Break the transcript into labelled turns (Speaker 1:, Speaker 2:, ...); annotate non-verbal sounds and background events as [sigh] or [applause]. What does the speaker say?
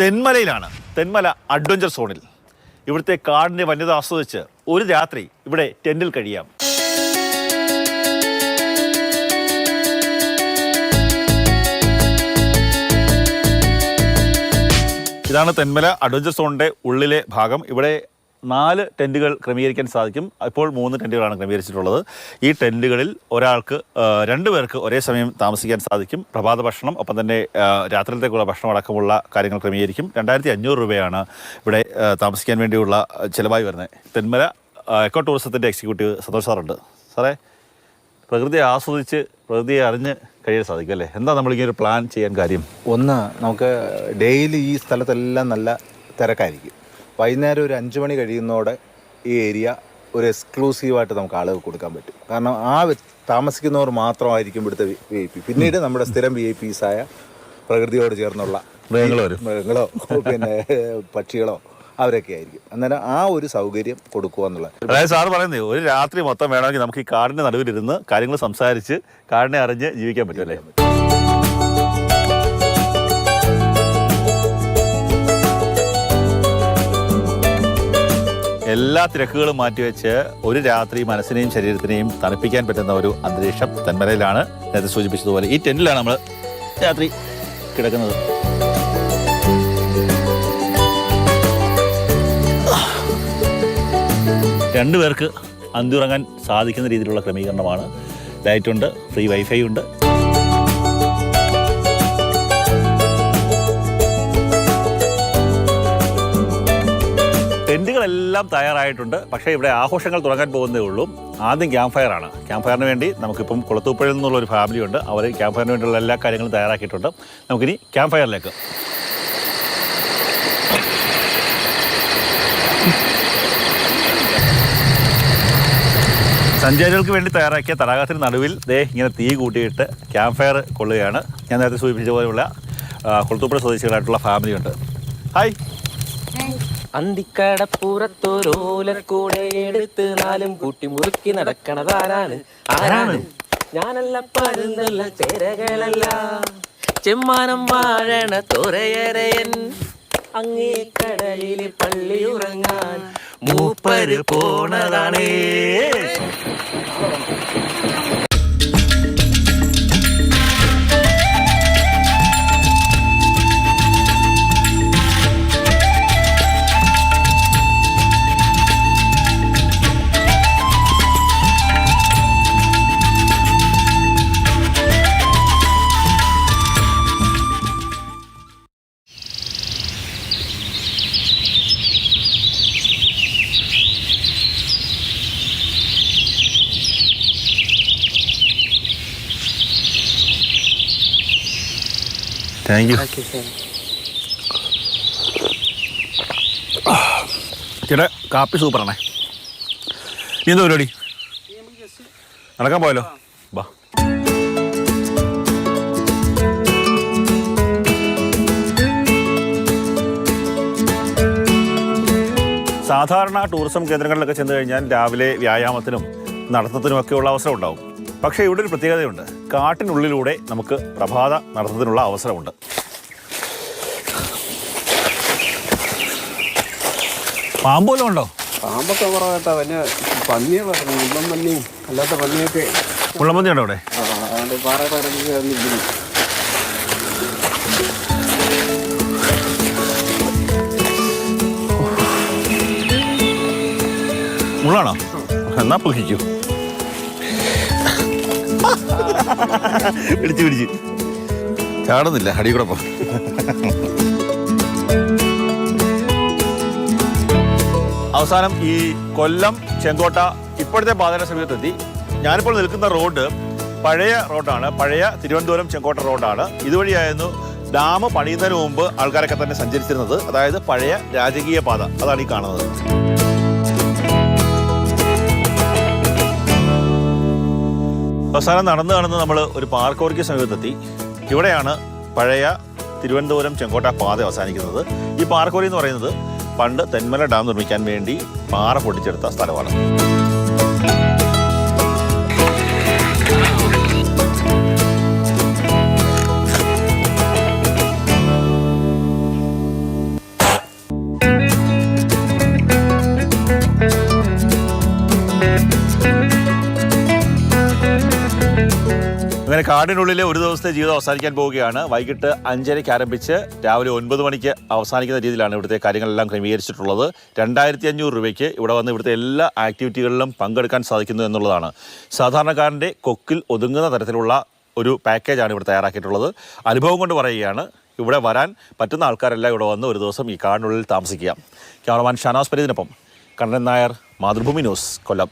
Speaker 1: തെന്മലയിലാണ്. Thenmala adventure സോണിൽ ഇവിടുത്തെ കാടിന്റെ വന്യത ആസ്വദിച്ച് ഒരു രാത്രി ഇവിടെ ടെന്റിൽ കഴിയാം. ഇതാണ് തെന്മല അഡ്വഞ്ചർ സോണിന്റെ ഉള്ളിലെ ഭാഗം. ഇവിടെ നാല് ടെന്റുകൾ ക്രമീകരിക്കാൻ സാധിക്കും. ഇപ്പോൾ മൂന്ന് ടെന്റുകളാണ് ക്രമീകരിച്ചിട്ടുള്ളത്. ഈ ടെന്റുകളിൽ ഒരാൾക്ക് രണ്ട് പേർക്ക് ഒരേ സമയം താമസിക്കാൻ സാധിക്കും. പ്രഭാത ഭക്ഷണം ഒപ്പം തന്നെ രാത്രിയിലത്തേക്കുള്ള ഭക്ഷണം അടക്കമുള്ള കാര്യങ്ങൾ ക്രമീകരിക്കും. രണ്ടായിരത്തി അഞ്ഞൂറ് രൂപയാണ് ഇവിടെ താമസിക്കാൻ വേണ്ടിയുള്ള ചിലവായി വരുന്നത്. തെന്മല എക്കോ ടൂറിസത്തിന്റെ എക്സിക്യൂട്ടീവ് സന്തോഷ് സാറുണ്ട്. സാറേ പ്രകൃതിയെ ആസ്വദിച്ച് പ്രകൃതിയെ അറിഞ്ഞ് കഴിയാൻ സാധിക്കും അല്ലേ? എന്താ നമ്മളിങ്ങനെ ഒരു പ്ലാൻ ചെയ്യാൻ കാര്യം?
Speaker 2: ഒന്ന് നമുക്ക് ഡെയിലി ഈ സ്ഥലത്തെല്ലാം നല്ല തിരക്കായിരിക്കും. വൈകുന്നേരം ഒരു അഞ്ച് മണി കഴിയുന്നതോടെ ഈ ഏരിയ ഒരു എക്സ്ക്ലൂസീവായിട്ട് നമുക്ക് ആളുകൾ കൊടുക്കാൻ പറ്റും. കാരണം ആ താമസിക്കുന്നവർ മാത്രമായിരിക്കും ഇവിടുത്തെ വി ഐ പി പിന്നീട് നമ്മുടെ സ്ഥിരം വി ഐ പീസായ പ്രകൃതിയോട് ചേർന്നുള്ള
Speaker 1: മൃഗങ്ങളോ
Speaker 2: മൃഗങ്ങളോ പിന്നെ പക്ഷികളോ അവരൊക്കെ ആയിരിക്കും. അന്നേരം ആ ഒരു സൗകര്യം കൊടുക്കുക എന്നുള്ളത്.
Speaker 1: അതായത് സാർ പറയുന്നത് ഒരു രാത്രി മൊത്തം വേണമെങ്കിൽ നമുക്ക് ഈ കാടിന്റെ നടുവിലിരുന്ന് കാര്യങ്ങൾ സംസാരിച്ച് കാടിനെ അറിഞ്ഞ് ജീവിക്കാൻ പറ്റും അല്ലേ? എല്ലാ തിരക്കുകളും മാറ്റിവെച്ച് ഒരു രാത്രി മനസ്സിനെയും ശരീരത്തിനെയും തണുപ്പിക്കാൻ പറ്റുന്ന ഒരു അന്തരീക്ഷം തെന്മലയിലാണ് നേരത്തെ സൂചിപ്പിച്ചതുപോലെ. ഈ ടെന്റിലാണ് നമ്മൾ രാത്രി കിടക്കുന്നത്. രണ്ടുപേർക്ക് അന്തിറങ്ങാൻ സാധിക്കുന്ന രീതിയിലുള്ള ക്രമീകരണമാണ്. ലൈറ്റുണ്ട് ഫ്രീ വൈഫൈ ഉണ്ട്. ടെന്റുകളെല്ലാം തയ്യാറായിട്ടുണ്ട്. പക്ഷേ ഇവിടെ ആഘോഷങ്ങൾ തുടങ്ങാൻ പോകുന്നതേ ഉള്ളൂ. ആദ്യം ക്യാമ്പ് ഫയറാണ് ക്യാമ്പ് ഫയറിന് വേണ്ടി നമുക്കിപ്പം കുളത്തൂപ്പുഴയിൽ നിന്നുള്ള ഒരു ഫാമിലി ഉണ്ട്. അവർ ക്യാമ്പ് ഫയറിന് വേണ്ടിയുള്ള എല്ലാ കാര്യങ്ങളും തയ്യാറാക്കിയിട്ടുണ്ട്. നമുക്കിനി ക്യാമ്പ് ഫയറിലേക്ക്. സഞ്ചാരികൾക്ക് വേണ്ടി തയ്യാറാക്കിയ തടാകത്തിന് നടുവിൽ ദേ ഇങ്ങനെ തീ കൂട്ടിയിട്ട് ക്യാമ്പ് ഫയർ കൊള്ളുകയാണ്. ഞാൻ നേരത്തെ സൂചിപ്പിച്ച പോലെയുള്ള കുളത്തൂപ്പുഴ സ്വദേശികളായിട്ടുള്ള ഫാമിലി ഉണ്ട്. ഹായ്.
Speaker 3: അന്തിക്കടപ്പുറത്തൊരോലക്കൂടെ എടുത്ത് നാലും കൂട്ടി മുറുക്കി നടക്കണതാരാണ് ആരാണ്? ഞാനല്ല പരുന്നല്ല ചേരകളല്ല. ചെമ്മാനം വാഴണ തുറയരയൻ. അങ്ങേ കടലിൽ പള്ളിയുറങ്ങാൻ മൂപ്പര് പോണതാണേ.
Speaker 1: താങ്ക് യു ചേട്ടാ കാപ്പി സൂപ്പറാണേ നീ എന്താ പരിപാടി? നടക്കാൻ പോയല്ലോ ബാ സാധാരണ ടൂറിസം കേന്ദ്രങ്ങളിലൊക്കെ ചെന്ന് കഴിഞ്ഞാൽ രാവിലെ വ്യായാമത്തിനും നടത്തത്തിനും ഒക്കെയുള്ള അവസരം ഉണ്ടാവും. പക്ഷേ ഇവിടെ ഒരു പ്രത്യേകതയുണ്ട്. കാട്ടിനുള്ളിലൂടെ നമുക്ക് പ്രഭാത നടത്തത്തിനുള്ള അവസരമുണ്ട്. പാമ്പോലും ഉണ്ടോ?
Speaker 4: പാമ്പൊക്കെ കുറവായിട്ടാ. വലിയ പന്നികളാണ് മുള്ളം പന്നിയും അല്ലാത്ത പന്നിയൊക്കെ
Speaker 1: മുള്ളമ്പന്തി ഉണ്ടോ അവിടെ?
Speaker 4: അതുകൊണ്ട് പാറ ചേർന്നിരിക്കുന്നു
Speaker 1: മുള്ളാണോ എന്നാ പൊക്കിക്കൂ [laughs] പിടിച്ച് പിടിച്ച് ചാടുന്നില്ല അടി കൂടെ പോ. അവസാനം ഈ കൊല്ലം ചെങ്കോട്ട ഇപ്പോഴത്തെ പാതയുടെ സമീപത്തെത്തി. ഞാനിപ്പോൾ നിൽക്കുന്ന റോഡ് പഴയ റോഡാണ്. പഴയ തിരുവനന്തപുരം ചെങ്കോട്ട റോഡാണ്. ഇതുവഴിയായിരുന്നു ഡാം പണിയുന്നതിന് മുമ്പ് ആൾക്കാരൊക്കെ തന്നെ സഞ്ചരിച്ചിരുന്നത്. അതായത് പഴയ രാജകീയ പാത. അതാണ് ഈ കാണുന്നത്. അവസാനം നടന്നു കാണുന്ന നമ്മൾ ഒരു പാർക്കോർക്ക് സമീപത്തെത്തി. ഇവിടെയാണ് പഴയ തിരുവനന്തപുരം ചെങ്കോട്ട പാത അവസാനിക്കുന്നത്. ഈ പാർക്കോറി എന്ന് പറയുന്നത് പണ്ട് തെന്മല ഡാം നിർമ്മിക്കാൻ വേണ്ടി പാറ പൊട്ടിച്ചെടുത്ത സ്ഥലമാണ്. thank you അങ്ങനെ കാടിനുള്ളിലെ ഒരു ദിവസത്തെ ജീവിതം അവസാനിക്കാൻ പോവുകയാണ്. വൈകിട്ട് അഞ്ചരയ്ക്ക് ആരംഭിച്ച് രാവിലെ ഒൻപത് മണിക്ക് അവസാനിക്കുന്ന രീതിയിലാണ് ഇവിടുത്തെ കാര്യങ്ങളെല്ലാം ക്രമീകരിച്ചിട്ടുള്ളത്. രണ്ടായിരത്തി അഞ്ഞൂറ് രൂപയ്ക്ക് ഇവിടെ വന്ന് ഇവിടുത്തെ എല്ലാ ആക്ടിവിറ്റികളിലും പങ്കെടുക്കാൻ സാധിക്കുന്നു എന്നുള്ളതാണ്. സാധാരണക്കാരന്റെ കൊക്കിൽ ഒതുങ്ങുന്ന തരത്തിലുള്ള ഒരു പാക്കേജാണ് ഇവിടെ തയ്യാറാക്കിയിട്ടുള്ളത്. അനുഭവം കൊണ്ട് പറയുകയാണ് ഇവിടെ വരാൻ പറ്റുന്ന ആൾക്കാരെല്ലാം ഇവിടെ വന്ന് ഒരു ദിവസം ഈ കാടിനുള്ളിൽ താമസിക്കുക. ക്യാമറമാൻ ഷാനാസ് പരീതിനൊപ്പം കണ്ണൻ നായർ മാതൃഭൂമി ന്യൂസ് കൊല്ലം.